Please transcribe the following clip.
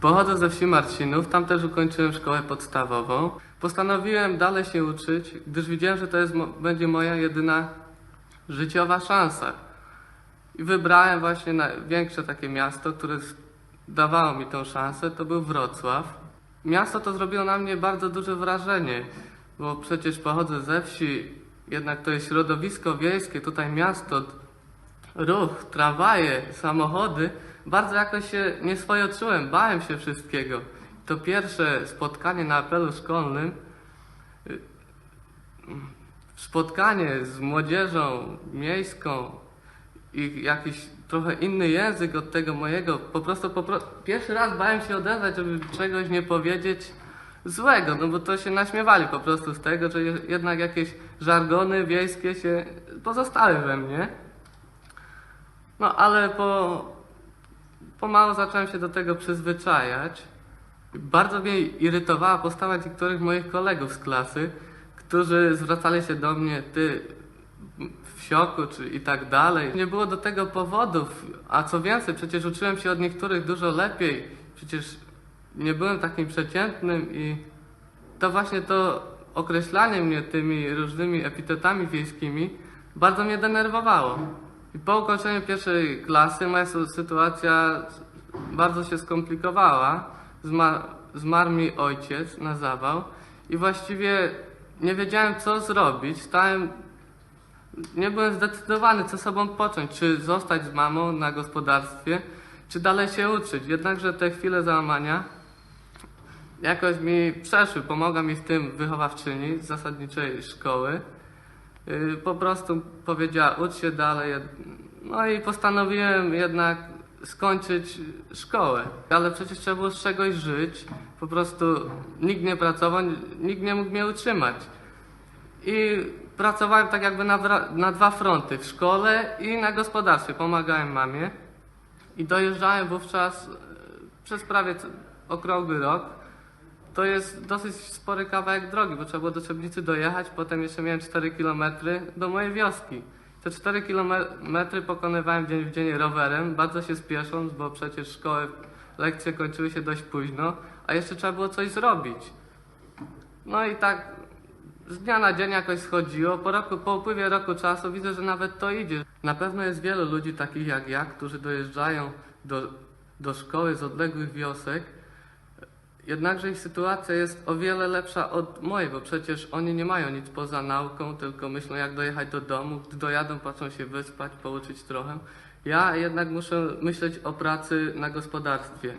Pochodzę ze wsi Marcinów, tam też ukończyłem szkołę podstawową. Postanowiłem dalej się uczyć, gdyż widziałem, że to jest, będzie moja jedyna życiowa szansa. I wybrałem właśnie największe takie miasto, które dawało mi tą szansę, to był Wrocław. Miasto to zrobiło na mnie bardzo duże wrażenie, bo przecież pochodzę ze wsi, jednak to jest środowisko wiejskie, tutaj miasto, ruch, tramwaje, samochody, bardzo jakoś się nieswojo czułem, bałem się wszystkiego. To pierwsze spotkanie na apelu szkolnym, spotkanie z młodzieżą miejską i jakiś trochę inny język od tego mojego, po prostu po, pro- pierwszy raz bałem się odezwać, żeby czegoś nie powiedzieć złego, no bo to się naśmiewali po prostu z tego, że je- jednak jakieś żargony wiejskie się pozostały we mnie. No ale po, pomału zacząłem się do tego przyzwyczajać. Bardzo mnie irytowała postawa niektórych moich kolegów z klasy, którzy zwracali się do mnie, ty wsioku czy i tak dalej. Nie było do tego powodów, a co więcej, przecież uczyłem się od niektórych dużo lepiej. Przecież nie byłem takim przeciętnym i to właśnie to określanie mnie tymi różnymi epitetami wiejskimi bardzo mnie denerwowało. I po ukończeniu pierwszej klasy moja sy- sytuacja bardzo się skomplikowała. Zmarł, zmarł mi ojciec na zawał i właściwie nie wiedziałem co zrobić. Stałem nie byłem zdecydowany, co sobą począć. Czy zostać z mamą na gospodarstwie, czy dalej się uczyć. Jednakże te chwile załamania jakoś mi przeszły. Pomogła mi w tym wychowawczyni z zasadniczej szkoły. Yy, Po prostu powiedziała, ucz się dalej. No i postanowiłem jednak skończyć szkołę. Ale przecież trzeba było z czegoś żyć. Po prostu nikt nie pracował, nikt nie mógł mnie utrzymać. I pracowałem tak jakby na, na dwa fronty, w szkole i na gospodarstwie. Pomagałem mamie. I dojeżdżałem wówczas e, przez prawie okrągły rok. To jest dosyć spory kawałek drogi, bo trzeba było do Trzebnicy dojechać, potem jeszcze miałem 4 km do mojej wioski. Te 4 km pokonywałem dzień w dzień rowerem, bardzo się spiesząc, bo przecież szkoły, lekcje kończyły się dość późno, a jeszcze trzeba było coś zrobić. No i tak z dnia na dzień jakoś schodziło. Po, roku, po upływie roku czasu widzę, że nawet to idzie. Na pewno jest wielu ludzi takich jak ja, którzy dojeżdżają do, do szkoły z odległych wiosek. Jednakże ich sytuacja jest o wiele lepsza od mojej, bo przecież oni nie mają nic poza nauką, tylko myślą jak dojechać do domu. Gdy dojadą, patrzą się wyspać, pouczyć trochę. Ja jednak muszę myśleć o pracy na gospodarstwie.